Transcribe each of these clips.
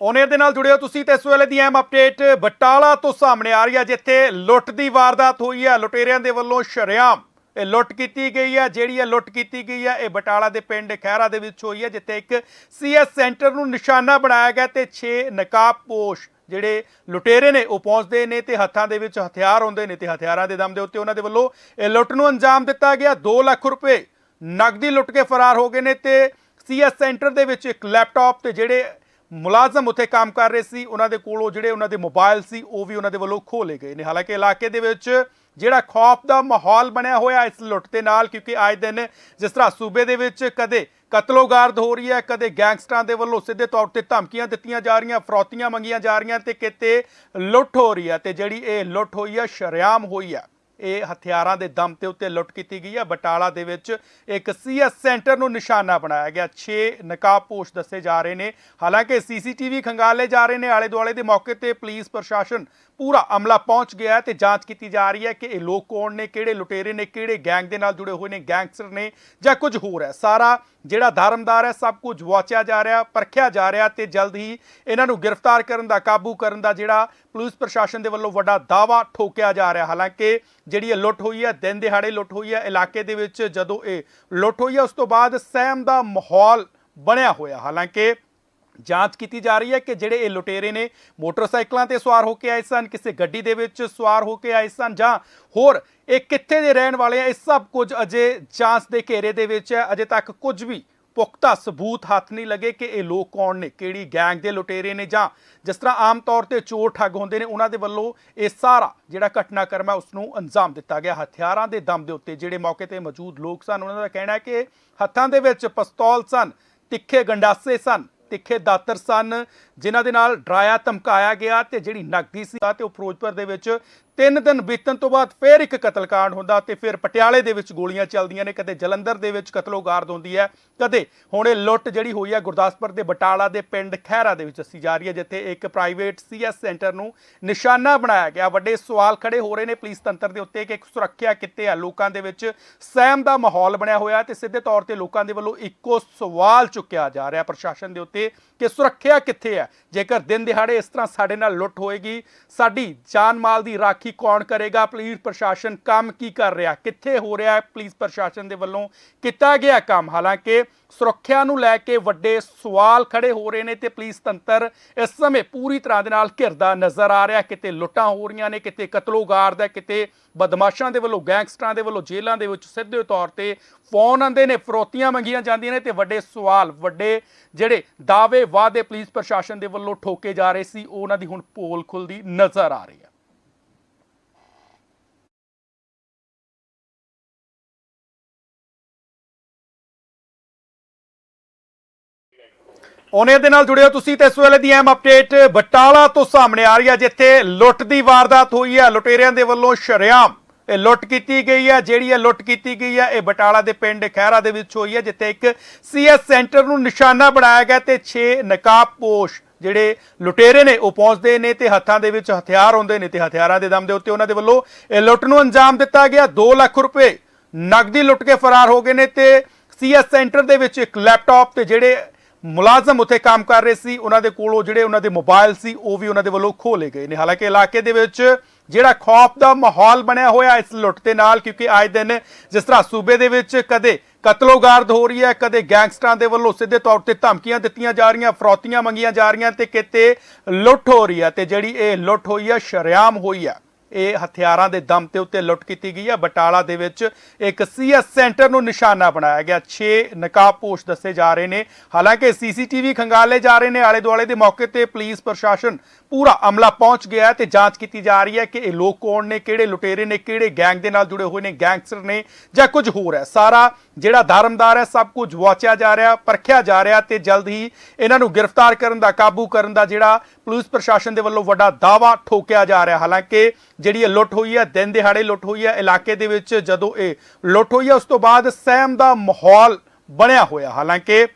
ਉਹਨੇ ਦੇ ਨਾਲ ਜੁੜੇ ਹੋ ਤੁਸੀਂ ਤੇ ਇਸ ਵੇਲੇ ਦੀ ਅਹਿਮ ਅਪਡੇਟ ਬਟਾਲਾ ਤੋਂ ਸਾਹਮਣੇ ਆ ਰਹੀ ਹੈ, ਜਿੱਥੇ ਲੁੱਟ ਦੀ ਵਾਰਦਾਤ ਹੋਈ ਹੈ। ਲੁਟੇਰਿਆਂ ਦੇ ਵੱਲੋਂ ਸ਼ਰੇਆਮ ਇਹ ਲੁੱਟ ਕੀਤੀ ਗਈ ਹੈ। ਜਿਹੜੀ ਇਹ ਲੁੱਟ ਕੀਤੀ ਗਈ ਹੈ, ਇਹ ਬਟਾਲਾ ਦੇ ਪਿੰਡ ਖਹਿਰਾ ਦੇ ਵਿੱਚ ਹੋਈ ਹੈ, ਜਿੱਥੇ ਇੱਕ ਸੀਐਸ ਸੈਂਟਰ ਨੂੰ ਨਿਸ਼ਾਨਾ ਬਣਾਇਆ ਗਿਆ ਤੇ 6 ਨਕਾਬਪੋਸ਼ ਜਿਹੜੇ ਲੁਟੇਰੇ ਨੇ, ਉਹ ਪਹੁੰਚਦੇ ਨੇ ਤੇ ਹੱਥਾਂ ਦੇ ਵਿੱਚ ਹਥਿਆਰ ਹੁੰਦੇ ਨੇ ਤੇ ਹਥਿਆਰਾਂ ਦੇ ਦਮ ਦੇ ਉੱਤੇ ਉਹਨਾਂ ਦੇ ਵੱਲੋਂ ਇਹ ਲੁੱਟ ਨੂੰ ਅੰਜਾਮ ਦਿੱਤਾ ਗਿਆ। 2 ਲੱਖ ਰੁਪਏ ਨਕਦੀ ਲੁੱਟ ਕੇ ਫਰਾਰ ਹੋ ਗਏ ਨੇ ਤੇ ਸੀਐਸ ਸੈਂਟਰ ਦੇ ਵਿੱਚ ਇੱਕ ਲੈਪਟਾਪ ਤੇ ਜਿਹੜੇ ਮੁਲਾਜ਼ਮ ਉੱਥੇ ਕੰਮ ਕਰ ਰਹੇ ਸੀ, ਉਹਨਾਂ ਦੇ ਕੋਲੋਂ ਜਿਹੜੇ ਉਹਨਾਂ ਦੇ ਮੋਬਾਈਲ ਸੀ, ਉਹ ਵੀ ਉਹਨਾਂ ਦੇ ਵੱਲੋਂ ਖੋਹ ਲਏ ਗਏ ਨੇ। ਹਾਲਾਂਕਿ ਇਲਾਕੇ ਦੇ ਵਿੱਚ ਜਿਹੜਾ ਖੌਫ ਦਾ ਮਾਹੌਲ ਬਣਿਆ ਹੋਇਆ ਇਸ ਲੁੱਟ ਦੇ ਨਾਲ, ਕਿਉਂਕਿ ਆਏ ਦਿਨ ਜਿਸ ਤਰ੍ਹਾਂ ਸੂਬੇ ਦੇ ਵਿੱਚ ਕਦੇ ਕਤਲੋਗਾਰਦ ਹੋ ਰਹੀ ਹੈ, ਕਦੇ ਗੈਂਗਸਟਰਾਂ ਦੇ ਵੱਲੋਂ ਸਿੱਧੇ ਤੌਰ ਤੇ ਧਮਕੀਆਂ ਦਿੱਤੀਆਂ ਜਾ ਰਹੀਆਂ, ਫਰੌਤੀਆਂ ਮੰਗੀਆਂ ਜਾ ਰਹੀਆਂ ਤੇ ਕਿਤੇ ਲੁੱਟ ਹੋ ਰਹੀ ਹੈ ਤੇ ਜਿਹੜੀ ਇਹ ਲੁੱਟ ਹੋਈ ਹੈ, ਸ਼ਰੇਆਮ ਹੋਈ ਹੈ। ਇਹ ਹਥਿਆਰਾਂ ਦੇ ਦਮ ਤੇ ਉੱਤੇ ਲੁੱਟ ਕੀਤੀ ਗਈ ਹੈ। ਬਟਾਲਾ ਦੇ ਵਿੱਚ ਇੱਕ ਸੀਐਸ ਸੈਂਟਰ ਨੂੰ ਨਿਸ਼ਾਨਾ ਬਣਾਇਆ ਗਿਆ। 6 ਨਕਾਬਪੋਸ਼ ਦੱਸੇ ਜਾ ਰਹੇ ਨੇ। ਹਾਲਾਂਕਿ ਸੀਸੀਟੀਵੀ ਖੰਗਾਲੇ ਜਾ ਰਹੇ ਨੇ। ਆਲੇ ਦੁਆਲੇ ਦੇ ਮੌਕੇ ਤੇ ਪੁਲਿਸ, ਪ੍ਰਸ਼ਾਸਨ ਪੂਰਾ ਅਮਲਾ ਪਹੁੰਚ ਗਿਆ ਹੈ ਤੇ ਜਾਂਚ ਕੀਤੀ ਜਾ ਰਹੀ ਹੈ ਕਿ ਇਹ ਲੋਕ ਕੌਣ ਨੇ, ਕਿਹੜੇ ਲੁਟੇਰੇ ਨੇ, ਕਿਹੜੇ ਗੈਂਗ ਦੇ ਨਾਲ ਜੁੜੇ ਹੋਏ ਨੇ ਗੈਂਗਸਟਰ ਨੇ ਜਾਂ ਕੁਝ ਹੋਰ ਹੈ। ਸਾਰਾ ਜਿਹੜਾ ਧਰਮਦਾਰ ਹੈ, ਸਭ ਕੁਝ ਵਾਚਿਆ ਜਾ ਰਿਹਾ, ਪਰਖਿਆ ਜਾ ਰਿਹਾ ਤੇ ਜਲਦ ਹੀ ਇਹਨਾਂ ਨੂੰ ਗ੍ਰਿਫਤਾਰ ਕਰਨ ਦਾ, ਕਾਬੂ ਕਰਨ ਦਾ ਜਿਹੜਾ ਪੁਲਿਸ ਪ੍ਰਸ਼ਾਸਨ ਦੇ ਵੱਲੋਂ ਵੱਡਾ ਦਾਵਾ ਠੋਕਿਆ ਜਾ ਰਿਹਾ। ਹਾਲਾਂਕਿ ਜਿਹੜੀ ਇਹ ਲੁੱਟ ਹੋਈ ਹੈ, ਦਿਨ ਦਿਹਾੜੇ ਲੁੱਟ ਹੋਈ ਹੈ, ਇਲਾਕੇ ਦੇ ਵਿੱਚ ਜਦੋਂ ਇਹ ਲੁੱਟ ਹੋਈ ਹੈ, ਉਸ ਤੋਂ ਬਾਅਦ ਸਹਿਮ ਦਾ ਮਾਹੌਲ ਬਣਿਆ ਹੋਇਆ। ਹਾਲਾਂਕਿ ਜਾਂਚ ਕੀਤੀ ਜਾ ਰਹੀ ਹੈ ਕਿ ਜਿਹੜੇ ਇਹ ਲੁਟੇਰੇ ਨੇ ਮੋਟਰਸਾਈਕਲਾਂ ਤੇ ਸਵਾਰ ਹੋ ਕੇ ਆਏ ਸਨ, ਕਿਸੇ ਗੱਡੀ ਦੇ ਵਿੱਚ ਸਵਾਰ ਹੋ ਕੇ ਆਏ ਸਨ ਜਾਂ ਹੋਰ, ਇਹ ਕਿੱਥੇ ਦੇ ਰਹਿਣ ਵਾਲੇ ਆ, ਇਹ ਸਭ ਕੁਝ ਅਜੇ ਜਾਂਚ ਦੇ ਘੇਰੇ ਦੇ ਵਿੱਚ ਹੈ। ਅਜੇ ਤੱਕ ਕੁਝ ਵੀ ਪੁਖਤਾ ਸਬੂਤ ਹੱਥ ਨਹੀਂ ਲੱਗੇ ਕਿ ਇਹ ਲੋਕ ਕੌਣ ਨੇ, ਕਿਹੜੀ ਗੈਂਗ ਦੇ ਲੁਟੇਰੇ ਨੇ ਜਾਂ ਜਿਸ ਤਰ੍ਹਾਂ ਆਮ ਤੌਰ ਤੇ ਚੋਰ ਠੱਗ ਹੁੰਦੇ ਨੇ, ਉਹਨਾਂ ਦੇ ਵੱਲੋਂ ਇਹ ਸਾਰਾ ਜਿਹੜਾ ਘਟਨਾਕ੍ਰਮ ਹੈ ਉਸ ਨੂੰ ਅੰਜਾਮ ਦਿੱਤਾ ਗਿਆ। ਹਥਿਆਰਾਂ ਦੇ ਦਮ ਦੇ ਉੱਤੇ ਜਿਹੜੇ ਮੌਕੇ ਤੇ ਮੌਜੂਦ ਲੋਕ ਸਨ, ਉਹਨਾਂ ਦਾ ਕਹਿਣਾ ਹੈ ਕਿ ਹੱਥਾਂ ਦੇ ਵਿੱਚ ਪਿਸਤੌਲ ਸਨ, ਤਿੱਖੇ ਗੰਡਾਸੇ ਸਨ ਤਿੱਖੇ ਦਾਤਰ ਸਨ। ਜਿਨ੍ਹਾਂ ਦੇ ਨਾਲ ਡਰਾਇਆ, ਧਮਕਾਇਆ ਗਿਆ ਤੇ ਜਿਹੜੀ ਨਕਦੀ ਸੀ ਤੇ ਉਹ ਫਿਰੋਜ਼ਪੁਰ ਦੇ ਵਿੱਚ ਤਿੰਨ ਦਿਨ ਬੀਤਣ ਤੋਂ ਬਾਅਦ ਫਿਰ ਇੱਕ ਕਤਲकांड ਹੁੰਦਾ ਤੇ ਫਿਰ ਪਟਿਆਲੇ ਦੇ ਵਿੱਚ ਗੋਲੀਆਂ ਚੱਲਦੀਆਂ ਨੇ, ਕਦੇ ਜਲੰਧਰ ਦੇ ਵਿੱਚ ਕਤਲੋਗਾਰਦ ਹੁੰਦੀ ਹੈ, ਕਦੇ ਹੁਣ ਇਹ ਲੁੱਟ ਜਿਹੜੀ ਹੋਈ ਹੈ ਗੁਰਦਾਸਪੁਰ ਦੇ ਬਟਾਲਾ ਦੇ ਪਿੰਡ ਖਹਿਰਾ ਦੇ ਵਿੱਚ ਦੱਸੀ ਜਾ ਰਹੀ ਹੈ, ਜਿੱਥੇ ਇੱਕ ਪ੍ਰਾਈਵੇਟ ਸੀਐਸ ਸੈਂਟਰ ਨੂੰ ਨਿਸ਼ਾਨਾ ਬਣਾਇਆ ਗਿਆ। ਵੱਡੇ ਸਵਾਲ ਖੜੇ ਹੋ ਰਹੇ ਨੇ ਪੁਲਿਸ ਤੰਤਰ ਦੇ ਉੱਤੇ ਕਿ ਇੱਕ ਸੁਰੱਖਿਆ ਕਿੱਥੇ ਹੈ, ਲੋਕਾਂ ਦੇ ਵਿੱਚ ਸਹਿਮ ਦਾ ਮਾਹੌਲ ਬਣਿਆ ਹੋਇਆ ਤੇ ਸਿੱਧੇ ਤੌਰ ਤੇ ਲੋਕਾਂ ਦੇ ਵੱਲੋਂ ਇੱਕੋ ਸਵਾਲ ਚੁੱਕਿਆ ਜਾ ਰਿਹਾ। ਪ੍ਰਸ਼ਾਸਨ ਦੇ ਉੱਤੇ ਕਿ ਸੁਰੱਖਿਆ ਕਿੱਥੇ ਹੈ? ਜੇਕਰ ਦਿਨ ਦਿਹਾੜੇ ਇਸ ਤਰ੍ਹਾਂ ਸਾਡੇ ਨਾਲ ਲੁੱਟ ਹੋਏਗੀ, ਸਾਡੀ ਜਾਨ ਮਾਲ ਦੀ ਰਾਖੀ ਕੌਣ ਕਰੇਗਾ? ਪੁਲਿਸ ਪ੍ਰਸ਼ਾਸਨ ਕੰਮ ਕੀ ਕਰ ਰਿਹਾ? ਕਿੱਥੇ ਹੋ ਰਿਹਾ ਪੁਲਿਸ ਪ੍ਰਸ਼ਾਸਨ ਦੇ ਵੱਲੋਂ? ਕੀਤਾ ਗਿਆ ਕੰਮ। ਹਾਲਾਂਕਿ ਸੁਰੱਖਿਆ ਨੂੰ ਲੈ ਕੇ ਵੱਡੇ ਸਵਾਲ ਖੜੇ ਹੋ ਰਹੇ ਨੇ ਤੇ ਪੁਲਿਸ ਤੰਤਰ ਇਸ ਸਮੇਂ ਪੂਰੀ ਤਰ੍ਹਾਂ ਦੇ ਨਾਲ ਘਿਰਦਾ ਨਜ਼ਰ ਆ ਰਿਹਾ। ਕਿਤੇ ਲੁੱਟਾਂ ਹੋ ਰਹੀਆਂ ਨੇ, ਕਿਤੇ ਕਤਲੋਗਾਰਦ ਹੈ, ਕਿਤੇ ਬਦਮਾਸ਼ਾਂ ਦੇ ਵੱਲੋਂ, ਗੈਂਗਸਟਰਾਂ ਦੇ ਵੱਲੋਂ, ਜੇਲ੍ਹਾਂ ਦੇ ਵਿੱਚ ਸਿੱਧੇ ਤੌਰ ਤੇ ਫੋਨ ਆਉਂਦੇ ਨੇ, ਫਰੋਤੀਆਂ ਮੰਗੀਆਂ ਜਾਂਦੀਆਂ ਨੇ ਤੇ ਵੱਡੇ ਸਵਾਲ, ਵੱਡੇ ਜਿਹੜੇ ਦਾਅਵੇ ਵਾਅਦੇ ਪੁਲਿਸ ਪ੍ਰਸ਼ਾਸਨ ਦੇ ਵੱਲੋਂ ਠੋਕੇ ਜਾ ਰਹੇ ਸੀ, ਉਹ ਉਹਨਾਂ ਦੀ ਹੁਣ ਪੋਲ ਖੁੱਲਦੀ ਨਜ਼ਰ ਆ ਰਹੀ ਹੈ। ਉਹਨੇ ਦੇ ਨਾਲ ਜੁੜੇ ਹੋ ਤੁਸੀਂ ਤੇ ਇਸ ਵੇਲੇ ਦੀ ਅਹਿਮ ਅਪਡੇਟ ਬਟਾਲਾ ਤੋਂ ਸਾਹਮਣੇ ਆ ਰਹੀ ਹੈ, ਜਿੱਥੇ ਲੁੱਟ ਦੀ ਵਾਰਦਾਤ ਹੋਈ ਹੈ। ਲੁਟੇਰਿਆਂ ਦੇ ਵੱਲੋਂ ਸ਼ਰੇਆਮ ਇਹ ਲੁੱਟ ਕੀਤੀ ਗਈ ਹੈ। ਜਿਹੜੀ ਇਹ ਲੁੱਟ ਕੀਤੀ ਗਈ ਹੈ, ਇਹ ਬਟਾਲਾ ਦੇ ਪਿੰਡ ਖਹਿਰਾ ਦੇ ਵਿੱਚ ਹੋਈ ਹੈ, ਜਿੱਥੇ ਇੱਕ ਸੀਐਸ ਸੈਂਟਰ ਨੂੰ ਨਿਸ਼ਾਨਾ ਬਣਾਇਆ ਗਿਆ ਤੇ 6 ਨਕਾਬਪੋਸ਼ ਜਿਹੜੇ ਲੁਟੇਰੇ ਨੇ, ਉਹ ਪਹੁੰਚਦੇ ਨੇ ਤੇ ਹੱਥਾਂ ਦੇ ਵਿੱਚ ਹਥਿਆਰ ਹੁੰਦੇ ਨੇ ਤੇ ਹਥਿਆਰਾਂ ਦੇ ਦਮ ਦੇ ਉੱਤੇ ਉਹਨਾਂ ਦੇ ਵੱਲੋਂ ਇਹ ਲੁੱਟ ਨੂੰ ਅੰਜਾਮ ਦਿੱਤਾ ਗਿਆ। 2 ਲੱਖ ਰੁਪਏ ਨਕਦੀ ਲੁੱਟ ਕੇ ਫਰਾਰ ਹੋ ਗਏ ਨੇ ਤੇ ਸੀਐਸ ਸੈਂਟਰ ਦੇ ਵਿੱਚ ਇੱਕ ਲੈਪਟਾਪ ਤੇ ਜਿਹੜੇ ਮੁਲਾਜ਼ਮ ਉੱਥੇ ਕੰਮ ਕਰ ਰਹੇ ਸੀ, ਉਹਨਾਂ ਦੇ ਕੋਲੋਂ ਜਿਹੜੇ ਉਹਨਾਂ ਦੇ ਮੋਬਾਈਲ ਸੀ, ਉਹ ਵੀ ਉਹਨਾਂ ਦੇ ਵੱਲੋਂ ਖੋਹ ਲਏ ਗਏ ਨੇ। ਹਾਲਾਂਕਿ ਇਲਾਕੇ ਦੇ ਵਿੱਚ ਜਿਹੜਾ ਖੌਫ ਦਾ ਮਾਹੌਲ ਬਣਿਆ ਹੋਇਆ ਇਸ ਲੁੱਟ ਦੇ ਨਾਲ, ਕਿਉਂਕਿ ਆਏ ਦਿਨ ਜਿਸ ਤਰ੍ਹਾਂ ਸੂਬੇ ਦੇ ਵਿੱਚ ਕਦੇ ਕਤਲੋਗਾਰਦ ਹੋ ਰਹੀ ਹੈ, ਕਦੇ ਗੈਂਗਸਟਰਾਂ ਦੇ ਵੱਲੋਂ ਸਿੱਧੇ ਤੌਰ ਤੇ ਧਮਕੀਆਂ ਦਿੱਤੀਆਂ ਜਾ ਰਹੀਆਂ, ਫਰੌਤੀਆਂ ਮੰਗੀਆਂ ਜਾ ਰਹੀਆਂ ਤੇ ਕਿਤੇ ਲੁੱਟ ਹੋ ਰਹੀ ਹੈ ਤੇ ਜਿਹੜੀ ਇਹ ਲੁੱਟ ਹੋਈ ਹੈ, ਸ਼ਰੇਆਮ ਹੋਈ ਹੈ। ਇਹ ਹਥਿਆਰਾਂ ਦੇ ਦਮ ਤੇ ਉੱਤੇ ਲੁੱਟ ਕੀਤੀ ਗਈ ਹੈ ਬਟਾਲਾ ਦੇ ਵਿੱਚ ਇੱਕ ਸੀਐਸ ਸੈਂਟਰ ਨੂੰ ਨਿਸ਼ਾਨਾ ਬਣਾਇਆ ਗਿਆ। 6 ਨਕਾਬਪੋਸ਼ ਦੱਸੇ ਜਾ ਰਹੇ ਨੇ। ਹਾਲਾਂਕਿ ਸੀਸੀਟੀਵੀ ਖੰਗਾਲੇ ਜਾ ਰਹੇ ਨੇ। ਆਲੇ ਦੁਆਲੇ ਦੇ ਮੌਕੇ ਤੇ ਪੁਲਿਸ ਪ੍ਰਸ਼ਾਸਨ ਪੂਰਾ ਅਮਲਾ ਪਹੁੰਚ ਗਿਆ ਹੈ ਤੇ ਜਾਂਚ ਕੀਤੀ ਜਾ ਰਹੀ ਹੈ ਕਿ ਇਹ ਲੋਕ ਕੌਣ ਨੇ, ਕਿਹੜੇ ਲੁਟੇਰੇ ਨੇ, ਕਿਹੜੇ ਗੈਂਗ ਦੇ ਨਾਲ ਜੁੜੇ ਹੋਏ ਨੇ, ਗੈਂਗਸਟਰ ਨੇ ਜਾਂ ਕੁਝ ਹੋਰ ਹੈ। ਸਾਰਾ ਜਿਹੜਾ ਧਰਮਦਾਰ ਹੈ, ਸਭ ਕੁਝ ਵਾਚਿਆ ਜਾ ਰਿਹਾ, ਪਰਖਿਆ ਜਾ ਰਿਹਾ ਤੇ ਜਲਦ ਹੀ ਇਹਨਾਂ ਨੂੰ ਗ੍ਰਿਫਤਾਰ ਕਰਨ ਦਾ, ਕਾਬੂ ਕਰਨ ਦਾ ਜਿਹੜਾ ਪੁਲਿਸ ਪ੍ਰਸ਼ਾਸਨ ਦੇ ਵੱਲੋਂ ਵੱਡਾ ਦਾਵਾ ਠੋਕਿਆ ਜਾ ਰਿਹਾ। ਹਾਲਾਂਕਿ ਜਿਹੜੀ ਇਹ ਲੁੱਟ ਹੋਈ ਹੈ, ਦਿਨ ਦਿਹਾੜੇ ਲੁੱਟ ਹੋਈ ਹੈ, ਇਲਾਕੇ ਦੇ ਵਿੱਚ ਜਦੋਂ ਇਹ ਲੁੱਟ ਹੋਈ ਹੈ, ਉਸ ਤੋਂ ਬਾਅਦ ਸਹਿਮ ਦਾ ਮਾਹੌਲ ਬਣਿਆ ਹੋਇਆ। ਹਾਲਾਂਕਿ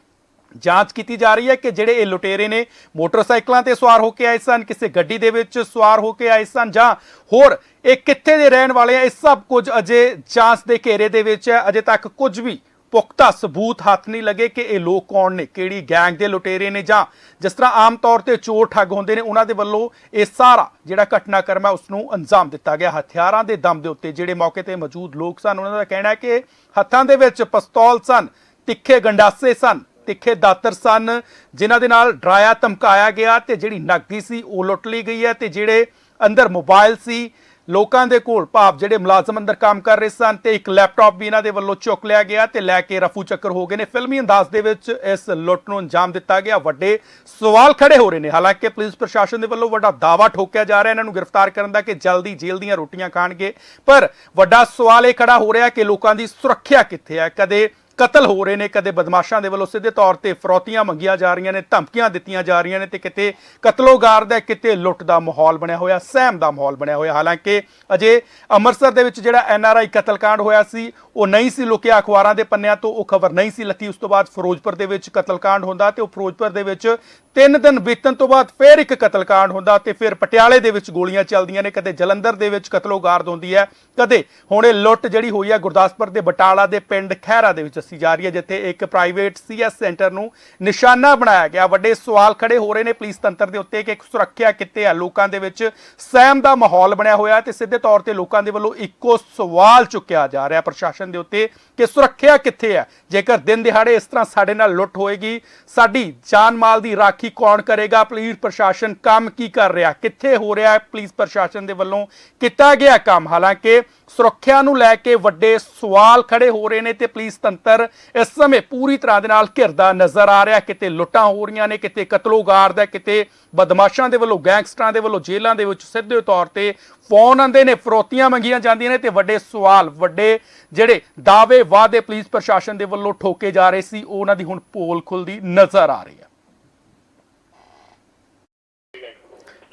ਜਾਂਚ ਕੀਤੀ ਜਾ ਰਹੀ ਹੈ ਕਿ ਜਿਹੜੇ ਇਹ ਲੁਟੇਰੇ ਨੇ ਮੋਟਰਸਾਈਕਲਾਂ ਤੇ ਸਵਾਰ ਹੋ ਕੇ ਆਏ ਸਨ, ਕਿਸੇ ਗੱਡੀ ਦੇ ਵਿੱਚ ਸਵਾਰ ਹੋ ਕੇ ਆਏ ਸਨ ਜਾਂ ਹੋਰ ਇਹ ਕਿੱਥੇ ਦੇ ਰਹਿਣ ਵਾਲੇ ਆ, ਇਹ ਸਭ ਕੁਝ ਅਜੇ ਜਾਂਚ ਦੇ ਘੇਰੇ ਦੇ ਵਿੱਚ ਹੈ। ਅਜੇ ਤੱਕ ਕੁਝ ਵੀ ਪੁਖਤਾ ਸਬੂਤ ਹੱਥ ਨਹੀਂ ਲੱਗੇ ਕਿ ਇਹ ਲੋਕ ਕੌਣ ਨੇ, ਕਿਹੜੀ ਗੈਂਗ ਦੇ ਲੁਟੇਰੇ ਨੇ ਜਾਂ ਜਿਸ ਤਰ੍ਹਾਂ ਆਮ ਤੌਰ ਤੇ ਚੋਰ ਠੱਗ ਹੁੰਦੇ ਨੇ, ਉਹਨਾਂ ਦੇ ਵੱਲੋਂ ਇਹ ਸਾਰਾ ਜਿਹੜਾ ਘਟਨਾਕ੍ਰਮ ਹੈ ਉਸ ਨੂੰ ਅੰਜਾਮ ਦਿੱਤਾ ਗਿਆ। ਹਥਿਆਰਾਂ ਦੇ ਦਮ ਦੇ ਉੱਤੇ ਜਿਹੜੇ ਮੌਕੇ ਤੇ ਮੌਜੂਦ ਲੋਕ ਸਨ, ਉਹਨਾਂ ਦਾ ਕਹਿਣਾ ਹੈ ਕਿ ਹੱਥਾਂ ਦੇ ਵਿੱਚ ਪਿਸਤੌਲ ਸਨ, ਤਿੱਖੇ ਗੰਡਾਸੇ ਸਨ। ਤਿੱਖੇ ਦਾਤਰ ਸਨ, ਜਿਨ੍ਹਾਂ ਦੇ ਨਾਲ ਡਰਾਇਆ, ਧਮਕਾਇਆ ਗਿਆ ਤੇ ਜਿਹੜੀ ਨਕਦੀ ਸੀ ਉਹ ਲੁੱਟ ਲਈ ਗਈ ਹੈ ਤੇ ਜਿਹੜੇ ਅੰਦਰ ਮੋਬਾਈਲ ਸੀ, ਲੋਕਾਂ ਦੇ ਕੋਲ ਭਾਵ ਜਿਹੜੇ ਮੁਲਾਜ਼ਮ ਅੰਦਰ ਕੰਮ ਕਰ ਰਹੇ ਸਨ ਤੇ ਇੱਕ ਲੈਪਟਾਪ ਵੀ ਇਹਨਾਂ ਦੇ ਵੱਲੋਂ ਚੁੱਕ ਲਿਆ ਗਿਆ ਤੇ ਲੈ ਕੇ ਰਫੂ ਚੱਕਰ ਹੋ ਗਏ ਨੇ। ਫਿਲਮੀ ਅੰਦਾਜ਼ ਦੇ ਵਿੱਚ ਇਸ ਲੁੱਟ ਨੂੰ ਅੰਜਾਮ ਦਿੱਤਾ ਗਿਆ। ਵੱਡੇ ਸਵਾਲ ਖੜੇ ਹੋ ਰਹੇ ਨੇ। ਹਾਲਾਂਕਿ ਪੁਲਿਸ ਪ੍ਰਸ਼ਾਸਨ ਦੇ ਵੱਲੋਂ ਵੱਡਾ ਦਾਵਾ ਠੋਕਿਆ ਜਾ ਰਿਹਾ। ਇਹਨਾਂ ਨੂੰ ਗ੍ਰਿਫਤਾਰ ਕਰਨ ਦਾ ਕਿ ਜਲਦੀ ਜੇਲ੍ਹ ਦੀਆਂ ਰੋਟੀਆਂ ਖਾਣਗੇ। ਪਰ ਵੱਡਾ ਸਵਾਲ ਇਹ ਖੜਾ ਹੋ ਰਿਹਾ ਕਿ ਲੋਕਾਂ ਦੀ ਸੁਰੱਖਿਆ ਕਿੱਥੇ ਹੈ? ਕਦੇ ਕਤਲ ਹੋ ਰਹੇ ਨੇ, ਕਦੇ ਬਦਮਾਸ਼ਾਂ ਦੇ ਵੱਲੋਂ ਸਿੱਧੇ ਤੌਰ ਤੇ ਫਰੋਤੀਆਂ ਮੰਗੀਆਂ ਜਾ ਰਹੀਆਂ ਨੇ, ਧਮਕੀਆਂ ਦਿੱਤੀਆਂ ਜਾ ਰਹੀਆਂ ਨੇ ਤੇ ਕਿਤੇ ਕਤਲੋਗਾਰ ਦਾ, ਕਿਤੇ ਲੁੱਟ ਦਾ ਮਾਹੌਲ ਬਣਿਆ ਹੋਇਆ, ਸਹਿਮ ਦਾ ਮਾਹੌਲ ਬਣਿਆ ਹੋਇਆ। ਹਾਲਾਂਕਿ ਅਜੇ ਅੰਮ੍ਰਿਤਸਰ ਦੇ ਵਿੱਚ ਜਿਹੜਾ ਐੱਨ ਆਰ ਆਈ ਕਤਲकांड ਹੋਇਆ ਸੀ, ਉਹ ਨਹੀਂ ਸੀ ਲੁਕਿਆ ਅਖਬਾਰਾਂ ਦੇ ਪੰਨਿਆਂ ਤੋਂ, ਉਹ ਖਬਰ ਨਹੀਂ ਸੀ ਲੱਤੀ ਉਸ ਤੋਂ ਬਾਅਦ ਫਿਰੋਜ਼ਪੁਰ ਦੇ ਵਿੱਚ ਕਤਲकांड ਹੁੰਦਾ ਤੇ ਉਹ ਫਿਰੋਜ਼ਪੁਰ ਦੇ ਵਿੱਚ ਤਿੰਨ ਦਿਨ ਬੀਤਣ ਤੋਂ ਬਾਅਦ ਫੇਰ ਇੱਕ ਕਤਲकांड ਹੁੰਦਾ ਤੇ ਫਿਰ ਪਟਿਆਲੇ ਦੇ ਵਿੱਚ ਗੋਲੀਆਂ ਚੱਲਦੀਆਂ ਨੇ, ਕਦੇ ਜਲੰਧਰ ਦੇ ਵਿੱਚ ਕਤਲੋਗਾਰਦ ਹੁੰਦੀ ਹੈ, ਕਦੇ ਹੁਣ ਇਹ ਲੁੱਟ ਜਿਹੜੀ ਹੋਈ ਹੈ ਗੁਰਦਾਸਪੁਰ ਦੇ ਬਟਾਲਾ ਦੇ ਪਿੰਡ ਖਹਿਰਾ ਦੇ ਵਿੱਚ ਦੱਸੀ ਜਾ ਰਹੀ ਹੈ, ਜਿੱਥੇ ਇੱਕ ਪ੍ਰਾਈਵੇਟ ਸੀਐਸ ਸੈਂਟਰ ਨੂੰ ਨਿਸ਼ਾਨਾ ਬਣਾਇਆ ਗਿਆ। ਵੱਡੇ ਸਵਾਲ ਖੜੇ ਹੋ ਰਹੇ ਨੇ ਪੁਲਿਸ ਤੰਤਰ ਦੇ ਉੱਤੇ ਕਿ ਸੁਰੱਖਿਆ ਕਿੱਥੇ ਹੈ। ਲੋਕਾਂ ਦੇ ਵਿੱਚ ਸਹਿਮ ਦਾ ਮਾਹੌਲ ਬਣਿਆ ਹੋਇਆ ਤੇ ਸਿੱਧੇ ਤੌਰ ਤੇ ਲੋਕਾਂ ਦੇ ਵੱਲੋਂ ਇੱਕੋ ਸਵਾਲ ਚੁੱਕਿਆ ਜਾ ਰਿਹਾ ਪ੍ਰਸ਼ਾਸਨ ਦੇ ਉੱਤੇ ਕਿ ਸੁਰੱਖਿਆ ਕਿੱਥੇ ਹੈ? ਜੇਕਰ ਦਿਨ ਦਿਹਾੜੇ ਇਸ ਤਰ੍ਹਾਂ ਸਾਡੇ ਨਾਲ ਲੁੱਟ ਹੋਏਗੀ, ਸਾਡੀ ਜਾਨ ਮਾਲ ਦੀ ਰਾਖੀ ਕੌਣ ਕਰੇਗਾ? ਪੁਲਿਸ ਪ੍ਰਸ਼ਾਸਨ ਕੰਮ ਕੀ ਕਰ ਰਿਹਾ? ਕਿੱਥੇ ਹੋ ਰਿਹਾ ਹੈ? ਪੁਲਿਸ ਪ੍ਰਸ਼ਾਸਨ ਦੇ ਵੱਲੋਂ ਕੀਤਾ ਗਿਆ ਕੰਮ। ਹਾਲਾਂਕਿ ਸੁਰੱਖਿਆ ਨੂੰ ਲੈ ਕੇ ਵੱਡੇ ਸਵਾਲ ਖੜੇ ਹੋ ਰਹੇ ਨੇ ਤੇ ਪੁਲਿਸ ਤੰਤਰ ਇਸ ਸਮੇਂ ਪੂਰੀ ਤਰ੍ਹਾਂ ਦੇ ਨਾਲ ਘਿਰਦਾ ਨਜ਼ਰ ਆ ਰਿਹਾ। ਕਿਤੇ ਲੁੱਟਾਂ ਹੋ ਰਹੀਆਂ ਨੇ, ਕਿਤੇ ਕਤਲੋਗਾਰ ਦਾ, ਕਿਤੇ ਬਦਮਾਸ਼ਾਂ ਦੇ ਵੱਲੋਂ, ਗੈਂਗਸਟਰਾਂ ਦੇ ਵੱਲੋਂ ਜੇਲ੍ਹਾਂ ਦੇ ਵਿੱਚ ਸਿੱਧੇ ਤੌਰ ਤੇ ਫੋਨ ਆਉਂਦੇ ਨੇ, ਫਰੋਤੀਆਂ ਮੰਗੀਆਂ ਜਾਂਦੀਆਂ ਨੇ ਤੇ ਵੱਡੇ ਸਵਾਲ, ਵੱਡੇ ਜਿਹੜੇ ਦਾਅਵੇ ਵਾਅਦੇ ਪੁਲਿਸ ਪ੍ਰਸ਼ਾਸਨ ਦੇ ਵੱਲੋਂ ਠੋਕੇ ਜਾ ਰਹੇ ਸੀ ਉਹਨਾਂ ਦੀ ਹੁਣ ਪੋਲ ਖੁੱਲਦੀ ਨਜ਼ਰ ਆ ਰਹੀ ਹੈ।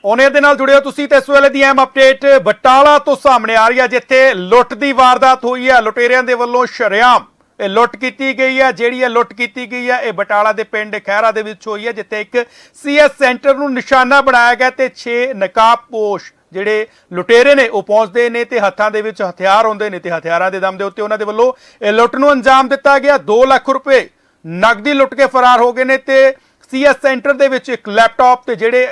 ਉਹਨੇ ਦੇ ਨਾਲ ਜੁੜੇ ਹੋ ਤੁਸੀਂ ਤੇ ਇਸ ਵੇਲੇ ਦੀ ਅਹਿਮ ਅਪਡੇਟ ਬਟਾਲਾ ਤੋਂ ਸਾਹਮਣੇ ਆ ਰਹੀ ਹੈ, ਜਿੱਥੇ ਲੁੱਟ ਦੀ ਵਾਰਦਾਤ ਹੋਈ ਹੈ। ਲੁਟੇਰਿਆਂ ਦੇ ਵੱਲੋਂ ਸ਼ਰੇਆਮ ਇਹ ਲੁੱਟ ਕੀਤੀ ਗਈ ਹੈ। ਜਿਹੜੀ ਇਹ ਲੁੱਟ ਕੀਤੀ ਗਈ ਹੈ, ਇਹ ਬਟਾਲਾ ਦੇ ਪਿੰਡ ਖਹਿਰਾ ਦੇ ਵਿੱਚ ਹੋਈ ਹੈ, ਜਿੱਥੇ ਇੱਕ ਸੀਐਸ ਸੈਂਟਰ ਨੂੰ ਨਿਸ਼ਾਨਾ ਬਣਾਇਆ ਗਿਆ ਤੇ 6 ਨਕਾਬਪੋਸ਼ ਜਿਹੜੇ ਲੁਟੇਰੇ ਨੇ, ਉਹ ਪਹੁੰਚਦੇ ਨੇ ਤੇ ਹੱਥਾਂ ਦੇ ਵਿੱਚ ਹਥਿਆਰ ਹੁੰਦੇ ਨੇ ਤੇ ਹਥਿਆਰਾਂ ਦੇ ਦਮ ਦੇ ਉੱਤੇ ਉਹਨਾਂ ਦੇ ਵੱਲੋਂ ਇਹ ਲੁੱਟ ਨੂੰ ਅੰਜਾਮ ਦਿੱਤਾ ਗਿਆ। 2 ਲੱਖ ਰੁਪਏ ਨਕਦੀ ਲੁੱਟ ਕੇ ਫਰਾਰ ਹੋ ਗਏ ਨੇ ਤੇ ਸੀਐਸ ਸੈਂਟਰ ਦੇ ਵਿੱਚ ਇੱਕ ਲੈਪਟਾਪ ਤੇ ਜਿਹੜੇ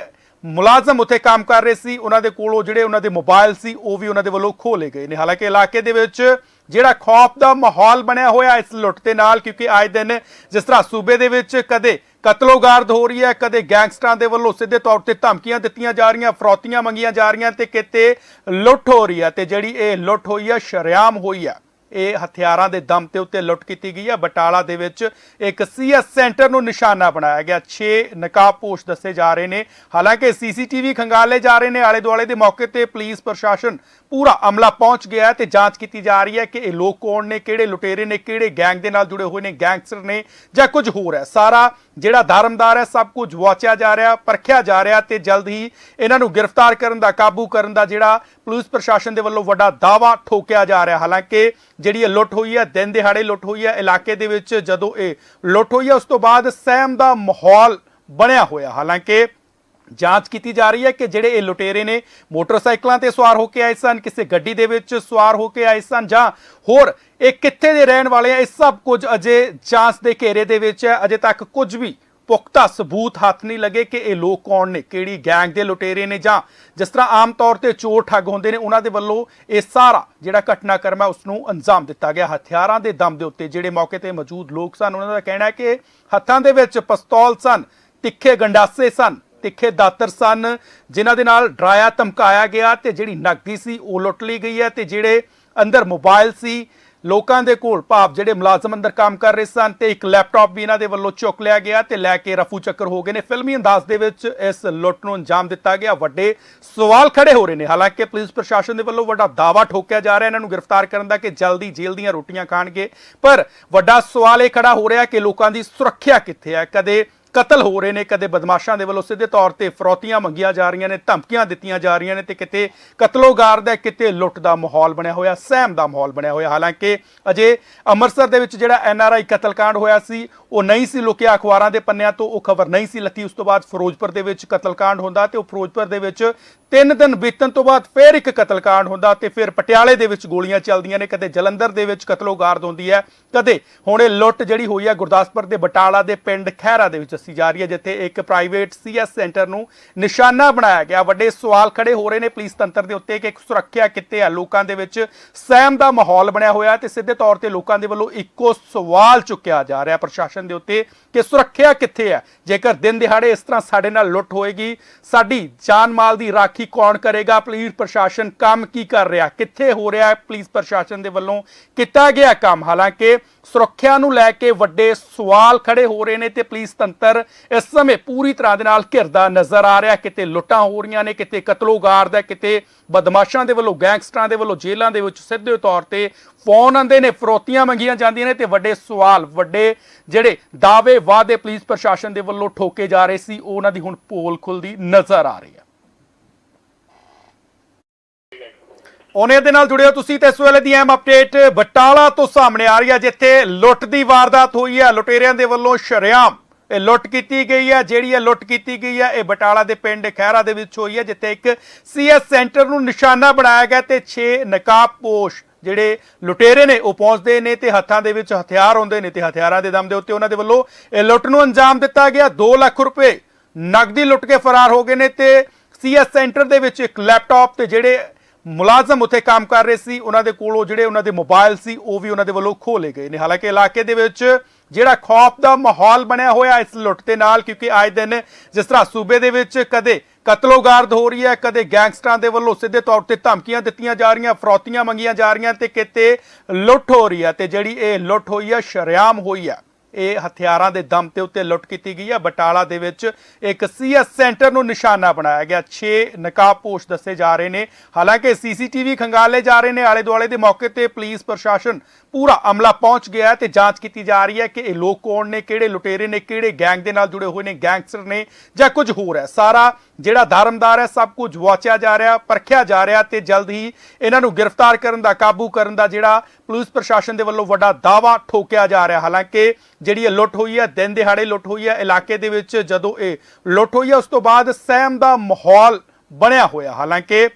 ਮੁਲਾਜ਼ਮ ਉੱਥੇ ਕੰਮ ਕਰ ਰਹੇ ਸੀ, ਉਹਨਾਂ ਦੇ ਕੋਲੋਂ ਜਿਹੜੇ ਉਹਨਾਂ ਦੇ ਮੋਬਾਈਲ ਸੀ, ਉਹ ਵੀ ਉਹਨਾਂ ਦੇ ਵੱਲੋਂ ਖੋਹ ਲਏ ਗਏ ਨੇ। ਹਾਲਾਂਕਿ ਇਲਾਕੇ ਦੇ ਵਿੱਚ ਜਿਹੜਾ ਖੌਫ ਦਾ ਮਾਹੌਲ ਬਣਿਆ ਹੋਇਆ ਇਸ ਲੁੱਟ ਦੇ ਨਾਲ, ਕਿਉਂਕਿ ਆਏ ਦਿਨ ਜਿਸ ਤਰ੍ਹਾਂ ਸੂਬੇ ਦੇ ਵਿੱਚ ਕਦੇ ਕਤਲੋਗਾਰਦ ਹੋ ਰਹੀ ਹੈ, ਕਦੇ ਗੈਂਗਸਟਰਾਂ ਦੇ ਵੱਲੋਂ ਸਿੱਧੇ ਤੌਰ ਤੇ ਧਮਕੀਆਂ ਦਿੱਤੀਆਂ ਜਾ ਰਹੀਆਂ, ਫਰੌਤੀਆਂ ਮੰਗੀਆਂ ਜਾ ਰਹੀਆਂ ਤੇ ਕਿਤੇ ਲੁੱਟ ਹੋ ਰਹੀ ਹੈ ਤੇ ਜਿਹੜੀ ਇਹ ਲੁੱਟ ਹੋਈ ਹੈ, ਸ਼ਰੇਆਮ ਹੋਈ ਹੈ। ਇਹ ਹਥਿਆਰਾਂ ਦੇ ਦਮ ਤੇ ਉੱਤੇ ਲੁੱਟ ਕੀਤੀ ਗਈ ਹੈ ਬਟਾਲਾ ਦੇ ਵਿੱਚ ਇੱਕ ਸੀਐਸ ਸੈਂਟਰ ਨੂੰ ਨਿਸ਼ਾਨਾ ਬਣਾਇਆ ਗਿਆ। 6 ਨਕਾਬਪੋਸ਼ ਦੱਸੇ ਜਾ ਰਹੇ ਨੇ। ਹਾਲਾਂਕਿ ਸੀਸੀਟੀਵੀ ਖੰਗਾਲੇ ਜਾ ਰਹੇ ਨੇ। ਆਲੇ ਦੁਆਲੇ ਦੇ ਮੌਕੇ ਤੇ ਪੁਲਿਸ ਪ੍ਰਸ਼ਾਸਨ ਪੂਰਾ ਅਮਲਾ ਪਹੁੰਚ ਗਿਆ ਹੈ ਤੇ ਜਾਂਚ ਕੀਤੀ ਜਾ ਰਹੀ ਹੈ ਕਿ ਇਹ ਲੋਕ ਕੌਣ ਨੇ, ਕਿਹੜੇ ਲੁਟੇਰੇ ਨੇ, ਕਿਹੜੇ ਗੈਂਗ ਦੇ ਨਾਲ ਜੁੜੇ ਹੋਏ ਨੇ, ਗੈਂਗਸਟਰ ਨੇ ਜਾਂ ਕੁਝ ਹੋਰ ਹੈ। ਸਾਰਾ ਜਿਹੜਾ ਧਾਰਮਦਾਰ ਹੈ, ਸਭ ਕੁਝ ਵਾਚਿਆ ਜਾ ਰਿਹਾ, ਪਰਖਿਆ ਜਾ ਰਿਹਾ ਤੇ ਜਲਦ ਹੀ ਇਹਨਾਂ ਨੂੰ ਗ੍ਰਿਫਤਾਰ ਕਰਨ ਦਾ, ਕਾਬੂ ਕਰਨ ਦਾ ਜਿਹੜਾ ਪੁਲਿਸ ਪ੍ਰਸ਼ਾਸਨ ਦੇ ਵੱਲੋਂ ਵੱਡਾ ਦਾਵਾ ਠੋਕਿਆ ਜਾ ਰਿਹਾ। ਹਾਲਾਂਕਿ ਜਿਹੜੀ ਇਹ ਲੁੱਟ ਹੋਈ ਹੈ, ਦਿਨ ਦਿਹਾੜੇ ਲੁੱਟ ਹੋਈ ਹੈ, ਇਲਾਕੇ ਦੇ ਵਿੱਚ ਜਦੋਂ ਇਹ ਲੁੱਟ ਹੋਈ ਹੈ, ਉਸ ਤੋਂ ਬਾਅਦ ਸਹਿਮ ਦਾ ਮਾਹੌਲ ਬਣਿਆ ਹੋਇਆ। ਹਾਲਾਂਕਿ ਜਾਂਚ ਕੀਤੀ ਜਾ ਰਹੀ ਹੈ ਕਿ ਜਿਹੜੇ ਇਹ ਲੁਟੇਰੇ ਨੇ ਮੋਟਰਸਾਈਕਲਾਂ ਤੇ ਸਵਾਰ ਹੋ ਕੇ ਆਏ ਸਨ, ਕਿਸੇ ਗੱਡੀ ਦੇ ਵਿੱਚ ਸਵਾਰ ਹੋ ਕੇ ਆਏ ਸਨ ਜਾਂ ਹੋਰ ਇਹ ਕਿੱਥੇ ਦੇ ਰਹਿਣ ਵਾਲੇ ਆ, ਇਹ ਸਭ ਕੁਝ ਅਜੇ ਜਾਂਚ ਦੇ ਘੇਰੇ ਦੇ ਵਿੱਚ ਹੈ। ਅਜੇ ਤੱਕ ਕੁਝ ਵੀ ਪੁਖਤਾ ਸਬੂਤ ਹੱਥ ਨਹੀਂ ਲੱਗੇ ਕਿ ਇਹ ਲੋਕ ਕੌਣ ਨੇ, ਕਿਹੜੀ ਗੈਂਗ ਦੇ ਲੁਟੇਰੇ ਨੇ ਜਾਂ ਜਿਸ ਤਰ੍ਹਾਂ ਆਮ ਤੌਰ ਤੇ ਚੋਰ ਠੱਗ ਹੁੰਦੇ ਨੇ, ਉਹਨਾਂ ਦੇ ਵੱਲੋਂ ਇਹ ਸਾਰਾ ਜਿਹੜਾ ਘਟਨਾਕ੍ਰਮ ਹੈ ਉਸ ਨੂੰ ਅੰਜਾਮ ਦਿੱਤਾ ਗਿਆ। ਹਥਿਆਰਾਂ ਦੇ ਦਮ ਦੇ ਉੱਤੇ ਜਿਹੜੇ ਮੌਕੇ ਤੇ ਮੌਜੂਦ ਲੋਕ ਸਨ, ਉਹਨਾਂ ਦਾ ਕਹਿਣਾ ਹੈ ਕਿ ਹੱਥਾਂ ਦੇ ਵਿੱਚ ਪਿਸਤੌਲ ਸਨ, ਤਿੱਖੇ ਗੰਡਾਸੇ ਸਨ। ਤਿੱਖੇ ਦਾਤਰ ਸਨ, ਜਿਨ੍ਹਾਂ ਦੇ ਨਾਲ ਡਰਾਇਆ, ਧਮਕਾਇਆ ਗਿਆ ਤੇ ਜਿਹੜੀ ਨਕਦੀ ਸੀ ਉਹ ਲੁੱਟ ਲਈ ਗਈ ਹੈ ਤੇ ਜਿਹੜੇ ਅੰਦਰ ਮੋਬਾਈਲ ਸੀ, ਲੋਕਾਂ ਦੇ ਕੋਲ ਭਾਵ ਜਿਹੜੇ ਮੁਲਾਜ਼ਮ ਅੰਦਰ ਕੰਮ ਕਰ ਰਹੇ ਸਨ ਤੇ ਇੱਕ ਲੈਪਟਾਪ ਵੀ ਇਹਨਾਂ ਦੇ ਵੱਲੋਂ ਚੁੱਕ ਲਿਆ ਗਿਆ ਤੇ ਲੈ ਕੇ ਰਫੂ ਚੱਕਰ ਹੋ ਗਏ ਨੇ। ਫਿਲਮੀ ਅੰਦਾਜ਼ ਦੇ ਵਿੱਚ ਇਸ ਲੁੱਟ ਨੂੰ ਅੰਜਾਮ ਦਿੱਤਾ ਗਿਆ। ਵੱਡੇ ਸਵਾਲ ਖੜੇ ਹੋ ਰਹੇ ਨੇ। ਹਾਲਾਂਕਿ ਪੁਲਿਸ ਪ੍ਰਸ਼ਾਸਨ ਦੇ ਵੱਲੋਂ ਵੱਡਾ ਦਾਵਾ ਠੋਕਿਆ ਜਾ ਰਿਹਾ। ਇਹਨਾਂ ਨੂੰ ਗ੍ਰਿਫਤਾਰ ਕਰਨ ਦਾ ਕਿ ਜਲਦੀ ਜੇਲ੍ਹ ਦੀਆਂ ਰੋਟੀਆਂ ਖਾਣਗੇ। ਪਰ ਵੱਡਾ ਸਵਾਲ ਇਹ ਖੜਾ ਹੋ ਰਿਹਾ ਕਿ ਲੋਕਾਂ ਦੀ ਸੁਰੱਖਿਆ ਕਿੱਥੇ ਹੈ? ਕਦੇ ਕਤਲ ਹੋ ਰਹੇ ਨੇ, ਕਦੇ ਬਦਮਾਸ਼ਾਂ ਦੇ ਵੱਲੋਂ ਸਿੱਧੇ ਤੌਰ ਤੇ ਫਰੋਤੀਆਂ ਮੰਗੀਆਂ ਜਾ ਰਹੀਆਂ ਨੇ, ਧਮਕੀਆਂ ਦਿੱਤੀਆਂ ਜਾ ਰਹੀਆਂ ਨੇ ਤੇ ਕਿਤੇ ਕਤਲੋਗਾਰ ਦਾ, ਕਿਤੇ ਲੁੱਟ ਦਾ ਮਾਹੌਲ ਬਣਿਆ ਹੋਇਆ, ਸਹਿਮ ਦਾ ਮਾਹੌਲ ਬਣਿਆ ਹੋਇਆ। ਹਾਲਾਂਕਿ ਅਜੇ ਅੰਮ੍ਰਿਤਸਰ ਦੇ ਵਿੱਚ ਜਿਹੜਾ ਐਨ ਆਰ ਆਈ ਕਤਲकांड ਹੋਇਆ ਸੀ, ਉਹ ਨਹੀਂ ਸੀ ਲੁਕਿਆ ਅਖਬਾਰਾਂ ਦੇ ਪੰਨਿਆਂ ਤੋਂ, ਉਹ ਖਬਰ ਨਹੀਂ ਸੀ ਲੱਤੀ ਉਸ ਤੋਂ ਬਾਅਦ ਫਿਰੋਜ਼ਪੁਰ ਦੇ ਵਿੱਚ ਕਤਲकांड ਹੁੰਦਾ ਤੇ ਉਹ ਫਿਰੋਜ਼ਪੁਰ ਦੇ ਵਿੱਚ ਤਿੰਨ ਦਿਨ ਬੀਤਣ ਤੋਂ ਬਾਅਦ ਫੇਰ ਇੱਕ ਕਤਲकांड ਹੁੰਦਾ ਤੇ ਫਿਰ ਪਟਿਆਲੇ ਦੇ ਵਿੱਚ ਗੋਲੀਆਂ ਚੱਲਦੀਆਂ ਨੇ, ਕਦੇ ਜਲੰਧਰ ਦੇ ਵਿੱਚ ਕਤਲੋਗਾਰਦ ਹੁੰਦੀ ਹੈ, ਕਦੇ ਹੁਣ ਇਹ ਲੁੱਟ ਜਿਹੜੀ ਹੋਈ ਹੈ ਗੁਰਦਾਸਪੁਰ ਦੇ ਬਟਾਲਾ ਦੇ ਪਿੰਡ ਖਹਿਰਾ ਦੇ ਵਿੱਚ ਦੱਸੀ ਜਾ ਰਹੀ ਹੈ, ਜਿੱਥੇ ਇੱਕ ਪ੍ਰਾਈਵੇਟ ਸੀਐਸ ਸੈਂਟਰ ਨੂੰ ਨਿਸ਼ਾਨਾ ਬਣਾਇਆ ਗਿਆ। ਵੱਡੇ ਸਵਾਲ ਖੜੇ ਹੋ ਰਹੇ ਨੇ ਪੁਲਿਸ ਤੰਤਰ ਦੇ ਉੱਤੇ ਕਿ ਇੱਕ ਸੁਰੱਖਿਆ ਕਿੱਥੇ ਹੈ ਲੋਕਾਂ ਦੇ ਵਿੱਚ ਸਹਿਮ ਦਾ ਮਾਹੌਲ ਬਣਿਆ ਹੋਇਆ ਤੇ ਸਿੱਧੇ ਤੌਰ ਤੇ ਲੋਕਾਂ ਦੇ ਵੱਲੋਂ ਇੱਕੋ ਸਵਾਲ ਚੁੱਕਿਆ ਜਾ ਰਿਹਾ ਪ੍ਰਸ਼ਾਸਨ ਦੇ ਉੱਤੇ ਕਿ ਸੁਰੱਖਿਆ ਕਿੱਥੇ ਹੈ? ਜੇਕਰ ਦਿਨ ਦਿਹਾੜੇ ਇਸ ਤਰ੍ਹਾਂ ਸਾਡੇ ਨਾਲ ਲੁੱਟ ਹੋਏਗੀ, ਸਾਡੀ ਜਾਨ ਮਾਲ ਦੀ ਰਾਖੀ ਕੌਣ ਕਰੇਗਾ? ਪੁਲਿਸ ਪ੍ਰਸ਼ਾਸਨ ਕੰਮ ਕੀ ਕਰ ਰਿਹਾ? ਕਿੱਥੇ ਹੋ ਰਿਹਾ ਪੁਲਿਸ ਪ੍ਰਸ਼ਾਸਨ ਦੇ ਵੱਲੋਂ ਕੀਤਾ ਗਿਆ ਕੰਮ। ਹਾਲਾਂਕਿ ਸੁਰੱਖਿਆ ਨੂੰ ਲੈ ਕੇ ਵੱਡੇ ਸਵਾਲ ਖੜੇ ਹੋ ਰਹੇ ਨੇ ਤੇ ਪੁਲਿਸ ਤੰਤਰ ਇਸ ਸਮੇਂ ਪੂਰੀ ਤਰ੍ਹਾਂ ਦੇ ਨਾਲ ਘਿਰਦਾ ਨਜ਼ਰ ਆ ਰਿਹਾ। ਕਿਤੇ ਲੁੱਟਾਂ ਹੋ ਰਹੀਆਂ ਨੇ, ਕਿਤੇ ਕਤਲੋਗਾਰ ਦਾ, ਕਿਤੇ ਬਦਮਾਸ਼ਾਂ ਦੇ ਵੱਲੋਂ, ਗੈਂਗਸਟਰਾਂ ਦੇ ਵੱਲੋਂ ਜੇਲ੍ਹਾਂ ਦੇ ਵਿੱਚ ਸਿੱਧੇ ਤੌਰ ਤੇ ਫੋਨ ਆਉਂਦੇ ਨੇ, ਫਰੋਤੀਆਂ ਮੰਗੀਆਂ ਜਾਂਦੀਆਂ ਨੇ ਤੇ ਵੱਡੇ ਸਵਾਲ, ਵੱਡੇ ਜਿਹੜੇ ਦਾਅਵੇ ਵਾਅਦੇ ਪੁਲਿਸ ਪ੍ਰਸ਼ਾਸਨ ਦੇ ਵੱਲੋਂ ਠੋਕੇ ਜਾ ਰਹੇ ਸੀ ਉਹਨਾਂ ਦੀ ਹੁਣ ਪੋਲ ਖੁੱਲਦੀ ਨਜ਼ਰ ਆ ਰਹੀ ਹੈ। ਉਹਨੇ ਦੇ ਨਾਲ ਜੁੜਿਓ ਤੁਸੀਂ ਤੇ ਇਸ ਵੇਲੇ ਦੀ ਅਹਿਮ ਅਪਡੇਟ ਬਟਾਲਾ ਤੋਂ ਸਾਹਮਣੇ ਆ ਰਹੀ ਹੈ, ਜਿੱਥੇ ਲੁੱਟ ਦੀ ਵਾਰਦਾਤ ਹੋਈ ਹੈ। ਲੁਟੇਰਿਆਂ ਦੇ ਵੱਲੋਂ ਸ਼ਰੇਆਮ ਇਹ ਲੁੱਟ ਕੀਤੀ ਗਈ ਹੈ। ਜਿਹੜੀ ਇਹ ਲੁੱਟ ਕੀਤੀ ਗਈ ਹੈ, ਇਹ ਬਟਾਲਾ ਦੇ ਪਿੰਡ ਖਹਿਰਾ ਦੇ ਵਿੱਚ ਹੋਈ ਹੈ, ਜਿੱਥੇ ਇੱਕ ਸੀਐਸ ਸੈਂਟਰ ਨੂੰ ਨਿਸ਼ਾਨਾ ਬਣਾਇਆ ਗਿਆ ਤੇ 6 ਨਕਾਬਪੋਸ਼ ਜਿਹੜੇ ਲੁਟੇਰੇ ਨੇ, ਉਹ ਪਹੁੰਚਦੇ ਨੇ ਤੇ ਹੱਥਾਂ ਦੇ ਵਿੱਚ ਹਥਿਆਰ ਹੁੰਦੇ ਨੇ ਤੇ ਹਥਿਆਰਾਂ ਦੇ ਦਮ ਦੇ ਉੱਤੇ ਉਹਨਾਂ ਦੇ ਵੱਲੋਂ ਇਹ ਲੁੱਟ ਨੂੰ ਅੰਜਾਮ ਦਿੱਤਾ ਗਿਆ। 2 ਲੱਖ ਰੁਪਏ ਨਕਦੀ ਲੁੱਟ ਕੇ ਫਰਾਰ ਹੋ ਗਏ ਨੇ ਤੇ ਸੀਐਸ ਸੈਂਟਰ ਦੇ ਵਿੱਚ ਇੱਕ ਲੈਪਟਾਪ ਤੇ ਜਿਹੜੇ ਮੁਲਾਜ਼ਮ ਉੱਥੇ ਕੰਮ ਕਰ ਰਹੇ ਸੀ, ਉਹਨਾਂ ਦੇ ਕੋਲੋਂ ਜਿਹੜੇ ਉਹਨਾਂ ਦੇ ਮੋਬਾਈਲ ਸੀ, ਉਹ ਵੀ ਉਹਨਾਂ ਦੇ ਵੱਲੋਂ ਖੋਹ ਗਏ ਨੇ। ਹਾਲਾਂਕਿ ਇਲਾਕੇ ਦੇ ਵਿੱਚ ਜਿਹੜਾ ਖੌਫ ਦਾ ਮਾਹੌਲ ਬਣਿਆ ਹੋਇਆ ਇਸ ਲੁੱਟ ਦੇ ਨਾਲ, ਕਿਉਂਕਿ ਆਏ ਦਿਨ ਜਿਸ ਤਰ੍ਹਾਂ ਸੂਬੇ ਦੇ ਵਿੱਚ ਕਦੇ ਕਤਲੋਗਾਰਦ ਹੋ ਰਹੀ ਹੈ, ਕਦੇ ਗੈਂਗਸਟਰਾਂ ਦੇ ਵੱਲੋਂ ਸਿੱਧੇ ਤੌਰ ਤੇ ਧਮਕੀਆਂ ਦਿੱਤੀਆਂ ਜਾ ਰਹੀਆਂ, ਫਰੌਤੀਆਂ ਮੰਗੀਆਂ ਜਾ ਰਹੀਆਂ ਤੇ ਕਿਤੇ ਲੁੱਟ ਹੋ ਰਹੀ ਹੈ ਤੇ ਜਿਹੜੀ ਇਹ ਲੁੱਟ ਹੋਈ ਹੈ, ਸ਼ਰੇਆਮ ਹੋਈ ਹੈ। ਇਹ ਹਥਿਆਰਾਂ ਦੇ ਦਮ ਤੇ ਉੱਤੇ ਲੁੱਟ ਕੀਤੀ ਗਈ ਹੈ। ਬਟਾਲਾ ਦੇ ਵਿੱਚ ਇੱਕ ਸੀਐਸ ਸੈਂਟਰ ਨੂੰ ਨਿਸ਼ਾਨਾ ਬਣਾਇਆ ਗਿਆ। 6 ਨਕਾਬਪੋਸ਼ ਦੱਸੇ ਜਾ ਰਹੇ ਨੇ। ਹਾਲਾਂਕਿ ਸੀਸੀਟੀਵੀ ਖੰਗਾਲੇ ਜਾ ਰਹੇ ਨੇ। ਆਲੇ ਦੁਆਲੇ ਦੇ ਮੌਕੇ ਤੇ ਪੁਲਿਸ ਪ੍ਰਸ਼ਾਸਨ ਪੂਰਾ ਅਮਲਾ ਪਹੁੰਚ ਗਿਆ ਹੈ ਤੇ ਜਾਂਚ ਕੀਤੀ ਜਾ ਰਹੀ ਹੈ ਕਿ ਇਹ ਲੋਕ ਕੌਣ ਨੇ, ਕਿਹੜੇ ਲੁਟੇਰੇ ਨੇ, ਕਿਹੜੇ ਗੈਂਗ ਦੇ ਨਾਲ ਜੁੜੇ ਹੋਏ ਨੇ, ਗੈਂਗਸਟਰ ਨੇ ਜਾਂ ਕੁਝ ਹੋਰ ਹੈ। ਸਾਰਾ ਜਿਹੜਾ ਧਰਮਦਾਰ ਹੈ, ਸਭ ਕੁਝ ਵਾਚਿਆ ਜਾ ਰਿਹਾ, ਪਰਖਿਆ ਜਾ ਰਿਹਾ ਤੇ ਜਲਦ ਹੀ ਇਹਨਾਂ ਨੂੰ ਗ੍ਰਿਫਤਾਰ ਕਰਨ ਦਾ, ਕਾਬੂ ਕਰਨ ਦਾ ਜਿਹੜਾ ਪੁਲਿਸ ਪ੍ਰਸ਼ਾਸਨ ਦੇ ਵੱਲੋਂ ਵੱਡਾ ਦਾਵਾ ਠੋਕਿਆ ਜਾ ਰਿਹਾ। ਹਾਲਾਂਕਿ ਜਿਹੜੀ ਲੁੱਟ ਹੋਈ ਹੈ, ਦਿਨ ਦਿਹਾੜੇ ਲੁੱਟ ਹੋਈ ਹੈ, ਇਲਾਕੇ ਦੇ ਵਿੱਚ ਜਦੋਂ ਇਹ ਲੁੱਟ ਹੋਈ ਹੈ, ਉਸ ਤੋਂ ਬਾਅਦ ਸਹਿਮ ਦਾ ਮਾਹੌਲ ਬਣਿਆ ਹੋਇਆ। ਹਾਲਾਂਕਿ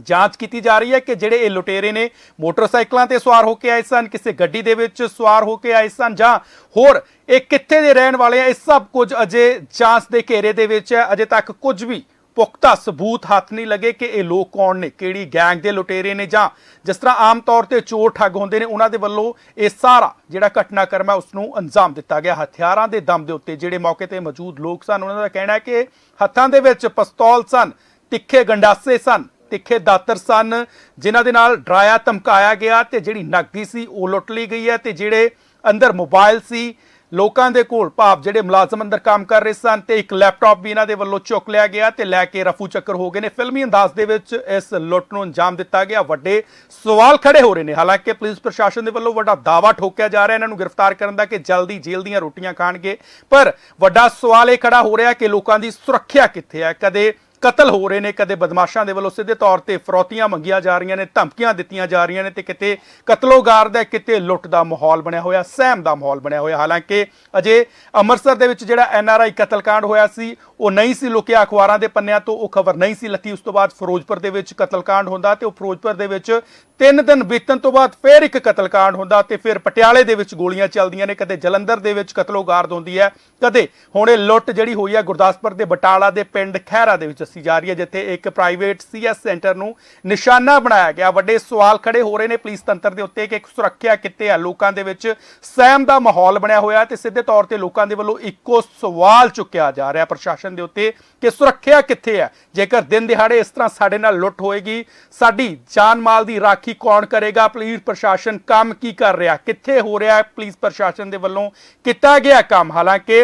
ਜਾਂਚ ਕੀਤੀ ਜਾ ਰਹੀ ਹੈ ਕਿ ਜਿਹੜੇ ਇਹ ਲੁਟੇਰੇ ਨੇ ਮੋਟਰਸਾਈਕਲਾਂ ਤੇ ਸਵਾਰ ਹੋ ਕੇ ਆਏ ਸਨ, ਕਿਸੇ ਗੱਡੀ ਦੇ ਵਿੱਚ ਸਵਾਰ ਹੋ ਕੇ ਆਏ ਸਨ ਜਾਂ ਹੋਰ ਇਹ ਕਿੱਥੇ ਦੇ ਰਹਿਣ ਵਾਲੇ ਆ, ਇਹ ਸਭ ਕੁਝ ਅਜੇ ਜਾਂਚ ਦੇ ਘੇਰੇ ਦੇ ਵਿੱਚ ਹੈ। ਅਜੇ ਤੱਕ ਕੁਝ ਵੀ ਪੁਖਤਾ ਸਬੂਤ ਹੱਥ ਨਹੀਂ ਲੱਗੇ ਕਿ ਇਹ ਲੋਕ ਕੌਣ ਨੇ, ਕਿਹੜੀ ਗੈਂਗ ਦੇ ਲੁਟੇਰੇ ਨੇ ਜਾਂ ਜਿਸ ਤਰ੍ਹਾਂ ਆਮ ਤੌਰ ਤੇ ਚੋਰ ਠੱਗ ਹੁੰਦੇ ਨੇ, ਉਹਨਾਂ ਦੇ ਵੱਲੋਂ ਇਹ ਸਾਰਾ ਜਿਹੜਾ ਘਟਨਾਕ੍ਰਮ ਹੈ ਉਸ ਨੂੰ ਅੰਜਾਮ ਦਿੱਤਾ ਗਿਆ। ਹਥਿਆਰਾਂ ਦੇ ਦਮ ਦੇ ਉੱਤੇ ਜਿਹੜੇ ਮੌਕੇ ਤੇ ਮੌਜੂਦ ਲੋਕ ਸਨ, ਉਹਨਾਂ ਦਾ ਕਹਿਣਾ ਹੈ ਕਿ ਹੱਥਾਂ ਦੇ ਵਿੱਚ ਪਿਸਤੌਲ ਸਨ, ਤਿੱਖੇ ਗੰਡਾਸੇ ਸਨ, ਤਿੱਖੇ ਦਾਤਰ ਸਨ, ਜਿਨ੍ਹਾਂ ਦੇ ਨਾਲ ਡਰਾਇਆ ਧਮਕਾਇਆ ਗਿਆ ਤੇ ਜਿਹੜੀ ਨਕਦੀ ਸੀ ਉਹ ਲੁੱਟ ਲਈ ਗਈ ਹੈ ਤੇ ਜਿਹੜੇ ਅੰਦਰ ਮੋਬਾਈਲ ਸੀ ਲੋਕਾਂ ਦੇ ਕੋਲ ਭਾਵ ਜਿਹੜੇ ਮੁਲਾਜ਼ਮ ਅੰਦਰ ਕੰਮ ਕਰ ਰਹੇ ਸਨ ਤੇ ਇੱਕ ਲੈਪਟਾਪ ਵੀ ਇਹਨਾਂ ਦੇ ਵੱਲੋਂ ਚੁੱਕ ਲਿਆ ਗਿਆ ਤੇ ਲੈ ਕੇ ਰਫੂ ਚੱਕਰ ਹੋ ਗਏ ਨੇ। ਫਿਲਮੀ ਅੰਦਾਜ਼ ਦੇ ਵਿੱਚ ਇਸ ਲੁੱਟ ਨੂੰ ਅੰਜਾਮ ਦਿੱਤਾ ਗਿਆ। ਵੱਡੇ ਸਵਾਲ ਖੜੇ ਹੋ ਰਹੇ ਨੇ। ਹਾਲਾਂਕਿ ਪੁਲਿਸ ਪ੍ਰਸ਼ਾਸਨ ਦੇ ਵੱਲੋਂ ਵੱਡਾ ਦਾਵਾ ਠੋਕਿਆ ਜਾ ਰਿਹਾ। ਇਹਨਾਂ ਨੂੰ ਗ੍ਰਿਫਤਾਰ ਕਰਨ ਦਾ ਕਿ ਜਲਦੀ ਜੇਲ੍ਹ ਦੀਆਂ ਰੋਟੀਆਂ ਖਾਣਗੇ। ਪਰ ਵੱਡਾ ਸਵਾਲ ਇਹ ਖੜਾ ਹੋ ਰਿਹਾ ਕਿ ਲੋਕਾਂ ਦੀ ਸੁਰੱਖਿਆ ਕਿੱਥੇ ਹੈ? ਕਦੇ ਕਤਲ ਹੋ ਰਹੇ ਨੇ ਕਦੇ ਬਦਮਾਸ਼ਾਂ ਦੇ ਵੱਲੋਂ ਸਿੱਧੇ ਤੌਰ ਤੇ ਫਰੋਤੀਆਂ ਮੰਗੀਆਂ ਜਾ ਰਹੀਆਂ ਨੇ, ਧਮਕੀਆਂ ਦਿੱਤੀਆਂ ਜਾ ਰਹੀਆਂ ਨੇ ਤੇ ਕਿਤੇ ਕਤਲੋਗਾਰ ਦਾ, ਕਿਤੇ ਲੁੱਟ ਦਾ ਮਾਹੌਲ ਬਣਿਆ ਹੋਇਆ, ਸਹਿਮ ਦਾ ਮਾਹੌਲ ਬਣਿਆ ਹੋਇਆ। ਹਾਲਾਂਕਿ ਅਜੇ ਅੰਮ੍ਰਿਤਸਰ ਦੇ ਵਿੱਚ ਜਿਹੜਾ ਐੱਨ ਆਰ ਆਈ ਕਤਲकांड ਹੋਇਆ ਸੀ, ਉਹ ਨਹੀਂ ਸੀ ਲੁਕਿਆ ਅਖਬਾਰਾਂ ਦੇ ਪੰਨਿਆਂ ਤੋਂ, ਉਹ ਖਬਰ ਨਹੀਂ ਸੀ ਲੱਤੀ ਉਸ ਤੋਂ ਬਾਅਦ ਫਿਰੋਜ਼ਪੁਰ ਦੇ ਵਿੱਚ ਕਤਲकांड ਹੁੰਦਾ ਤੇ ਉਹ ਫਿਰੋਜ਼ਪੁਰ ਦੇ ਵਿੱਚ ਤਿੰਨ ਦਿਨ ਬੀਤਣ ਤੋਂ ਬਾਅਦ ਫੇਰ ਇੱਕ ਕਤਲकांड ਹੁੰਦਾ ਤੇ ਫਿਰ ਪਟਿਆਲੇ ਦੇ ਵਿੱਚ ਗੋਲੀਆਂ ਚੱਲਦੀਆਂ ਨੇ, ਕਦੇ ਜਲੰਧਰ ਦੇ ਵਿੱਚ ਕਤਲੋਗਾਰ ਹੁੰਦੀ ਹੈ, ਕਦੇ ਹੁਣ ਇਹ ਲੁੱਟ ਜਿਹੜੀ ਹੋਈ ਹੈ ਗੁਰਦਾਸਪੁਰ ਦੇ ਬਟਾਲਾ ਦੇ ਪਿੰਡ ਖਹਿਰਾ ਦੇ ਵਿੱਚ ਦੱਸੀ ਜਾ ਰਹੀ ਹੈ, ਜਿੱਥੇ ਇੱਕ ਪ੍ਰਾਈਵੇਟ ਸੀਐਸ ਸੈਂਟਰ ਨੂੰ ਨਿਸ਼ਾਨਾ ਬਣਾਇਆ ਗਿਆ। ਵੱਡੇ ਸਵਾਲ ਖੜੇ ਹੋ ਰਹੇ ਨੇ ਪੁਲਿਸ ਤੰਤਰ ਦੇ ਉੱਤੇ ਕਿ ਇੱਕ ਸੁਰੱਖਿਆ ਕਿੱਥੇ ਹੈ ਲੋਕਾਂ ਦੇ ਵਿੱਚ ਸਹਿਮ ਦਾ ਮਾਹੌਲ ਬਣਿਆ ਹੋਇਆ ਤੇ ਸਿੱਧੇ ਤੌਰ ਤੇ ਲੋਕਾਂ ਦੇ ਵੱਲੋਂ ਇੱਕੋ ਸਵਾਲ ਚੁੱਕਿਆ ਜਾ ਰਿਹਾ ਪ੍ਰਸ਼ਾਸਨ ਦੇ ਉੱਤੇ ਕਿ ਸੁਰੱਖਿਆ ਕਿੱਥੇ ਹੈ? ਜੇਕਰ ਦਿਨ ਦਿਹਾੜੇ ਇਸ ਤਰ੍ਹਾਂ ਸਾਡੇ ਨਾਲ ਲੁੱਟ ਹੋਏਗੀ, ਸਾਡੀ ਜਾਨ ਮਾਲ ਦੀ ਰਾਖੀ ਕੌਣ ਕਰੇਗਾ? ਪੁਲਿਸ ਪ੍ਰਸ਼ਾਸਨ ਕੰਮ ਕੀ ਕਰ ਰਿਹਾ? ਕਿੱਥੇ ਹੋ ਰਿਹਾ ਹੈ? ਪੁਲਿਸ ਪ੍ਰਸ਼ਾਸਨ ਦੇ ਵੱਲੋਂ ਕੀਤਾ ਗਿਆ ਕੰਮ। ਹਾਲਾਂਕਿ